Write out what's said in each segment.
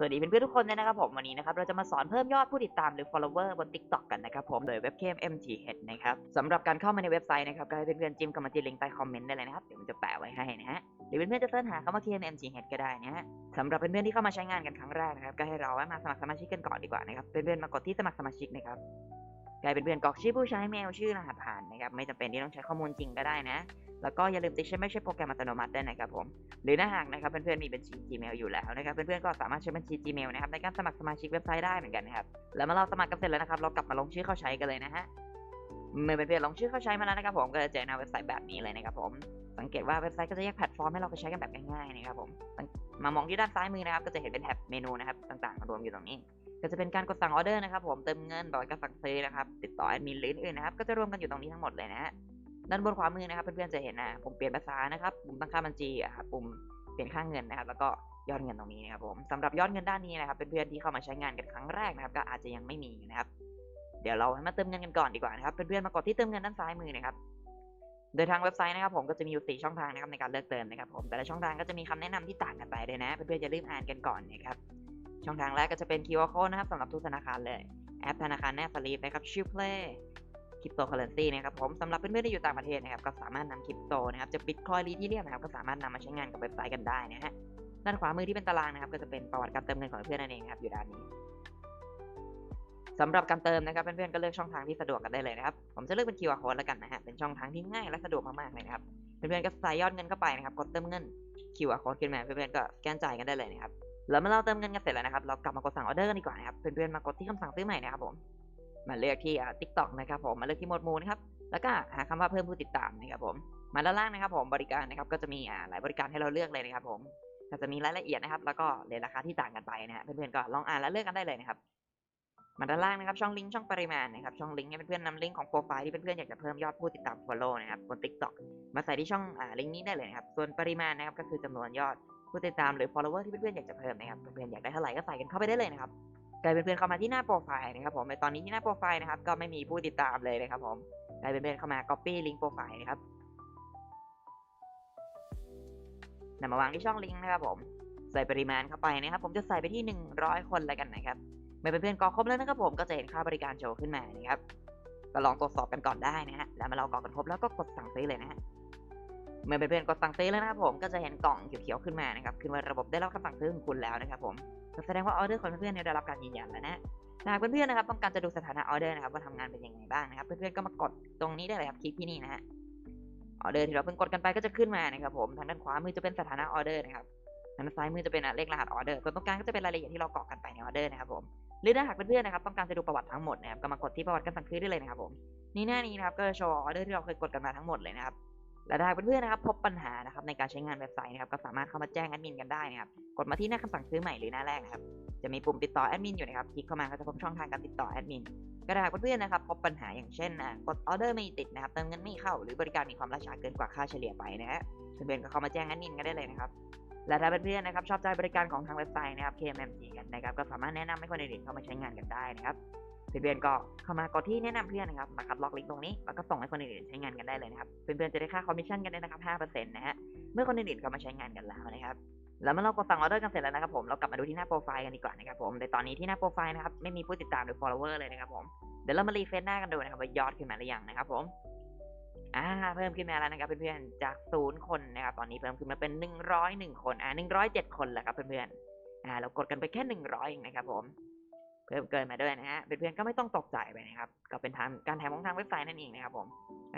สวัสดีเพื่อนๆทุกคนเลยนะครับผมวันนี้นะครับเราจะมาสอนเพิ่มยอดผู้ติดตามหรือ follower บน TikTok กันนะครับผมโดยเว็บเคม MTH นะครับสำหรับการเข้ามาในเว็บไซต์นะครับก็ให้เพื่อนๆจิ้มเข้ามาที่ลิงก์ใต้คอมเมนต์ได้เลยนะครับเดี๋ยวผมจะแปะไว้ให้นะฮะหรือเพื่อนๆจะเสิร์ชหาคำว่า KM MTH ก็ได้นะฮะสำหรับเพื่อนๆที่เข้ามาใช้งานกันครั้งแรกนะครับก็ให้เรามาสมัครสมาชิกกันก่อนดีกว่านะครับเพื่อนๆมากดที่สมัครสมาชิกนะครับ กลายเป็นเพื่อนกรอกชื่อผู้ใช้เมลชื่อรหัสผ่านนะครับไม่จำเป็นที่ต้องใช้ข้อมูลจริงก็ได้นะ แล้วก็อย่าลืมติดใช้ไม่ใช่โปรแกรมอัตโนมัติด้วยนะครับผมหรือถ้าหากนะครับเพื่อนๆมีบัญชี Gmail อยู่แล้วนะครับเพื่อนๆก็สามารถใช้บัญชี Gmail นะครับในการสมัครสมาชิกเว็บไซต์ได้เหมือนกันนะครับแล้วเมื่อเราสมัครกันเสร็จแล้วนะครับเรากลับมาลงชื่อเข้าใช้กันเลยนะฮะเมื่อเพื่อนๆลงชื่อเข้าใช้มาแล้วนะครับผมก็จะเจอหน้าเว็บไซต์แบบนี้เลยนะครับผมสังเกตว่าเว็บไซต์ก็จะแยกแพลตฟอร์มให้เราไปใช้กันแบบง่ายๆนะครับผมมามองที่ด้านซ้ายมือนะครับก็จะเห็นเป็นแท็บเมนูนะครับต่างๆรวมอยู่ตรงนี้ ก็จะเป็นการกดสั่งออเดอร์นะครับผมเติมเงินบอกการสั่งซื้อนะครับติดต่อแอดมินหรืออื่นนะครับก็จะรวมกันอยู่ตรงนี้ทั้งหมดเลยนะฮะด้านบนขวามือนะครับเพื่อนๆจะเห็นนะปุ่มเปลี่ยนภาษานะครับปุ่มตั้งค่าบัญชีอะครับปุ่มเปลี่ยนค่าเงินนะครับ แล้วก็ยอดเงินตรงนี้นะครับผมสำหรับยอดเงินด้านนี้นะครับเพื่อนๆที่เข้ามาใช้งานกันครั้งแรกนะครับ ก็อาจจะยังไม่มีนะครับเดี๋ยวเรามาเติมเงินกันก่อนดีกว่านะครับเพื่อนๆมากดที่เติมเงินด้านซ้ายมือนะครับโดยทางเว็บไซต์นะครับผมก็จะมีอยู่ 4 ช่องทางนะครับในการเลือกเติมนะครับผมแต่ละช่องทางก็จะมีคำแนะนำที่ต่างกันไปเลยนะ เพื่อนๆจะรีบอ่านกันก่อนนะครับ ช่องทางแรกก็จะเป็น QR code นะครับสำหรับทุกธนาคารเลย แอปธนาคารแนบสลีปนะครับชื่อ Play คริปโตเคอเรนซีนะครับผมสำหรับเพื่อนๆที่อยู่ต่างประเทศนะครับก็สามารถนำคริปโตนะครับจะบิตคอยรีที่เรียกนะครับก็สามารถนำมาใช้งานกับเว็บไซต์กันได้นะฮะด้านขวามือที่เป็นตารางนะครับก็จะเป็นประวัติการเติมเงินของเพื่อนนั่นเองครับอยู่ด้านนี้สำหรับการเติมนะครับเพื่อนๆก็เลือกช่องทางที่สะดวกกันได้เลยนะครับผมจะเลือกเป็น QR code แล้วกันนะฮะเป็นช่องทางที่ง่ายและสะดวกมากๆเลยนะครับเพื่อนๆก็ใส่ยอดเงินเข้าไปนะครับกดเติมเงิน QR code ขึ้นมาเพื่อนๆก็สแกนจ่ายกันได้เลยนะครับ แล้วเมื่อเราเติมเงินกันเสร็จแล้วนะครับ เรากลับมากดสั่งออเดอร์กันดีกว่านะครับ เพื่อนๆมากดที่คำสั่งซื้อใหม่นะครับผม มาเลือกที่อ่า TikTok นะครับผม มาเลือกที่หมวดหมู่นะครับ แล้วก็หาคำว่าเพิ่มผู้ติดตามนะครับผม มาด้านล่างนะครับผม บริการนะครับ ก็จะมีอ่าหลายบริการให้เราเลือกเลยนะครับผมก็จะมีรายละเอียดนะครับ แล้วก็เลทราคาที่ต่างกันไปนะฮะ เพื่อนๆก็ลองอ่านแล้วเลือกกันได้เลยนะครับมาด้านล่างนะครับช่องลิงก์ช่องปริมาณนะครับช่องลิงก์ให้เพื่อนๆนำลิงก์ของโปรไฟล์ที่เพื่อนๆอยากจะเพิ่มยอดผู้ติดตาม follow นะครับบน TikTok มาใส่ที่ช่องอ่าลิงก์นี้ได้เลยนะครับส่วนปริมาณนะครับก็คือจำนวนยอด ผู้ติดตามหรือ follower ที่เพื่อนๆอยากจะเพิ่มนะครับ เพื่อนๆอยากได้เท่าไหร่ก็ใส่กันเข้าไปได้เลยนะครับกลายเป็นเพื่อนเข้ามาที่หน้าโปรไฟล์นะครับผมในตอนนี้ที่หน้าโปรไฟล์นะครับ ก็ไม่มีผู้ติดตามเลยนะครับผมกลายเป็นเพื่อนเข้ามา copy ลิงก์โปรไฟล์นะครับนำมาวางที่ช่องลิงก์นะครับผม ใส่ปริมาณเข้าไปนะครับ ผมจะใส่ไปที่ 100 คนแล้วกันนะครับเมื่อเพื่อนๆกรอกครบแล้วนะครับผมก็จะเห็นค่าบริการโชว์ขึ้นมานะครับก็ลองตรวจสอบกันก่อนได้นะฮะแล้วมาเรากรอกกันครบแล้วก็กดสั่งซื้อเลยนะฮะ เมื่อเพื่อนๆกดสั่งซื้อแล้วนะครับผมก็จะเห็นกล่องเขียวๆขึ้นมานะครับขึ้นว่าระบบได้รับคำสั่งซื้อของคุณแล้วนะครับผมแสดงว่าออเดอร์ของเพื่อนๆได้รับการยืนยันแล้วนะหากเพื่อนๆนะครับต้องการจะดูสถานะออเดอร์นะครับว่าทำงานเป็นยังไงบ้างนะครับเพื่อนๆก็มากดตรงนี้ได้เลยครับคลิกที่นี่นะฮะออเดอร์ที่เราเพิ่งกดกันไปก็จะขึ้นมานะครับผมทางด้านขวามือจะเป็นสถานะออเดอร์นะครับทางด้านซ้ายมือจะเป็นเลขรหัสออเดอร์ส่วนตรงกลางก็จะเป็นรายละเอียดที่เรากรอกกันไปในออเดอร์นะครับผมหรือถ้าหากเพื่อนๆนะครับต้องการจะดูประวัติทั้งหมดนะครับก็มากดที่ประวัติการสั่งซื้อได้เลยนะครับผมนี่หน้านี้นะครับก็โชว์ออเดอร์ที่เราเคยกดกันมาทั้งหมดเลยนะครับ และถ้าเพื่อนๆนะครับพบปัญหานะครับในการใช้งานเว็บไซต์นะครับก็สามารถเข้ามาแจ้งแอดมินกันได้นะครับกดมาที่หน้าคำสั่งซื้อใหม่หรือหน้าแรกนะครับจะมีปุ่มติดต่อแอดมินอยู่นะครับคลิกเข้ามาก็จะพบช่องทางการติดต่อแอดมินก็ถ้าเพื่อนๆนะครับพบปัญหาอย่างเช่นอะกดออเดอร์ไม่ติดนะครับเติมเงินไม่เข้าหรือบริการมีความล่าช้าเกินกว่าค่าเฉลี่ยไปนะฮะเพื่อนๆก็เข้ามาแจ้งแอดมินกันได้เลยนะครับและถ้าเพื่อนๆนะครับชอบใจบริการของทางเว็บไซต์นะครับ KMMG กันนะครับก็สามารถแนะนำให้คนอื่นๆเข้ามาใช้งานกันได้นะครับ เพื่อนๆก็เข้ามากดที่แนะนำเพื่อนนะครับมาคัดลอกลิงก์ตรงนี้แล้วก็ส่งให้คนอื่นๆใช้งานกันได้เลยนะครับเพื่อนๆจะได้ค่าคอมมิชชั่นกันด้วยนะครับ5%นะฮะเมื่อคนอื่นๆเข้ามาใช้งานกันแล้วนะครับแล้วเมื่อเรากดสั่งออเดอร์กันเสร็จแล้วนะครับผมเรากลับมาดูที่หน้าโปรไฟล์กันดีกว่านะครับผมในตอนนี้ที่หน้าโปรไฟล์นะครับไม่มีผู้ติดตามหรือ follower เลยนะครับผมเดี๋ยวเรามารีเฟรชหน้ากันดูนะครับว่ายอดขึ้นมาหรือยังนะครับผมอ่าเพิ่มขึ้นมาแล้วนะครับเพื่อนๆจากศูนย์คนนะครับตอนนี้เพิ่มขึ้นมาเป็นหนึ่งร้อยหนึ่งคนอ่าหนึ่งร้อยเจ็ดคนแล้วครับเพื่อนๆอ่าเรากดกันไปแค่หนึ่งร้อยเองนะครับผม เพิ่มเกินมาด้วยนะฮะเพื่อนๆก็ไม่ต้องตกใจไปนะครับ ก็เป็นทางการแถมของทางเว็บไซต์นั่นเองนะครับผม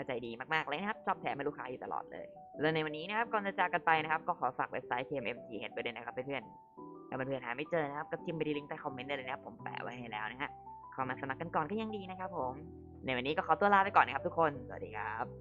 ใจดีมากๆเลยนะครับ ชอบแถมให้ลูกค้าอยู่ตลอดเลย และในวันนี้นะครับก่อนจะจากกันไปนะครับก็ขอฝากเว็บไซต์ TMMTH ไปด้วยนะครับเพื่อนๆถ้าเพื่อนๆหาไม่เจอนะครับก็จิ้มไปที่ลิงก์ใต้คอมเมนต์ได้เลยนะครับผมแปะไว้ให้แล้วนะฮะเข้ามาสมัครกันก่อนก็ยังดีนะครับผมในวันนี้ก็ขอตัวลาไปก่อนนะครับทุกคนสวัสดีครับ